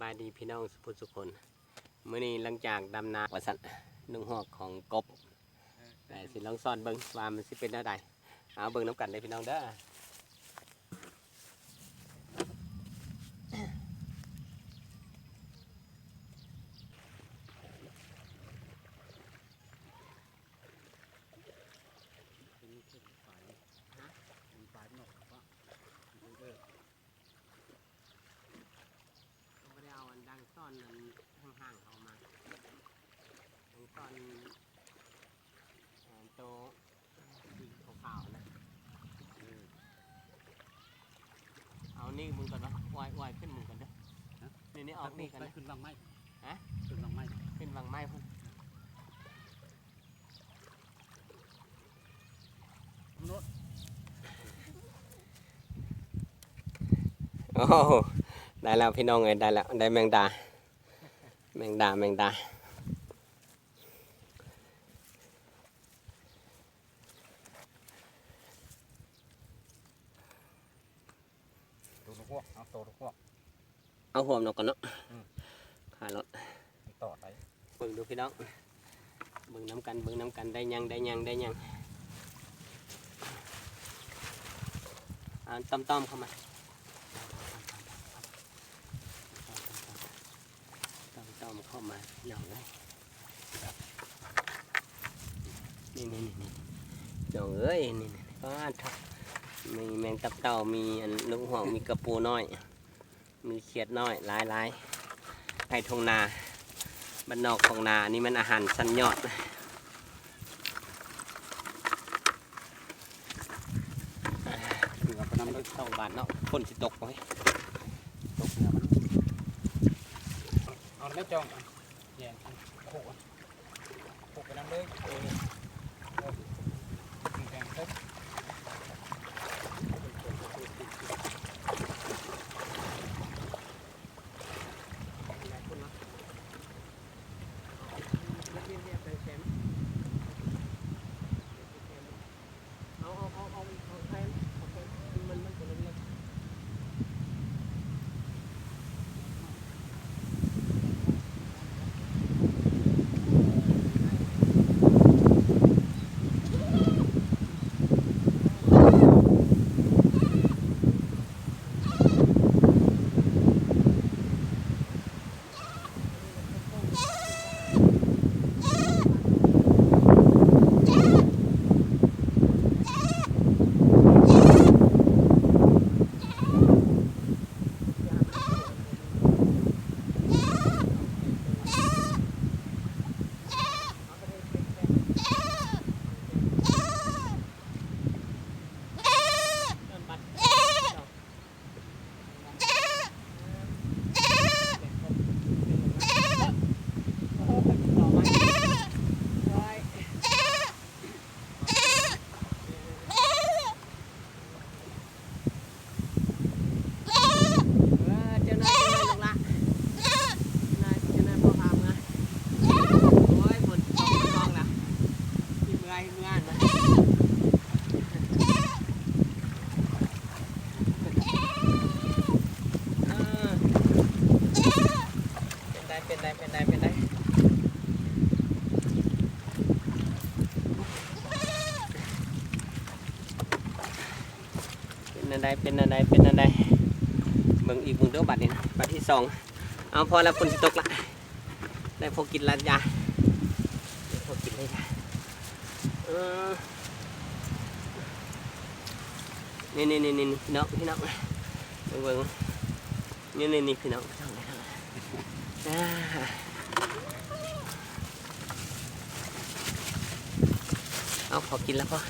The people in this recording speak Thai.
บายดีพี่น้องสุภุสุคนมื้อนี้หลังจากดำนาวัสันนุ่งหอกของกบแต่สิลองซ่อนเบิ่งว่ามันสิเป็นแนวใดเอาเบิ่งน้ำกันเลยพี่น้องเด้อ เป็นเส้นฝายนะเป็นฝายนอกว่าเป็นเออ บ่ได้เอาอันดังซ่อ นนั้นห่างๆเอามาดังซ่อนเอ่อโตสีขาวๆนะเออเอานี่มึงก่อนเนาะวายวายขึ้นมึงก่อนเด้อนี่นี่ออกนี่กันไปนะขึ้นลำไม้ฮะขึ้นลำไม้ขึ้นวางไม้พุ่นโน้ตโอ้โหได้แล้วพี่น้องเอ้ยได้แล้วได้แมงดา แมงดาแมงดาตัวลูกพวกเอาตัวลูกพวกเอาหัวมันออกก่อนเนาะ อื มขารถมีต่อไปเบิ่งดูพี่น้องเบิ่งน้ำกันเบิ่งน้ำกันได้ยังได้ยังได้ยังอ่าต้อมต้อมๆเข้ามาต้อมต้อมๆเข้ามาหน่องเลยนี่นี่นี่นี่หน่องเอ้ยนี่นี่ก็ทับมีแมงตับเต่ามีอันลูกห่วงมีกระปูน้อย มีเขียดน้อยหลายหลายไก่ทงนาบ้านนอกของนาอันนี้มันอาหารชั้นยอดถือว่าเป็นน้ำลึกสองบาทเนาะฝนสิตกไหมตกเนี่ยมันเอา ไม่จองแย่งโขกโขกไปน้ำเลยเออเออแข่งเพิ่ม เอาเอาเอาเอาเอาแทนเอาแทนมันมันตัวเล็กๆบัดเออเจ้านายเจ้านายลงละเจ้านายเจ้านายพอพามนะโอ้ยฝนตกท้องละที่เมื่อยเมื่อยนะ เออเป็น ได้เป็นได้เป็นได้เป็นได้เป็นอันใดเป็นอันใดเป็นอันใดเบิ่งอีกเบิ่งเด้อบัดนี้นะบัดที่สองเอาพอแล้วฝนสิตกละได้พอกินละยาได้พอกินเลยจ้ะเออนี่นี่นี่นี่พี่น้องพี่น้องเบิ่งเบิ่งนี่นี่นี่พี่น้องพี่น้องนี่ทั้งนั้นอ่า ขอาพอกินแล้วพ่อ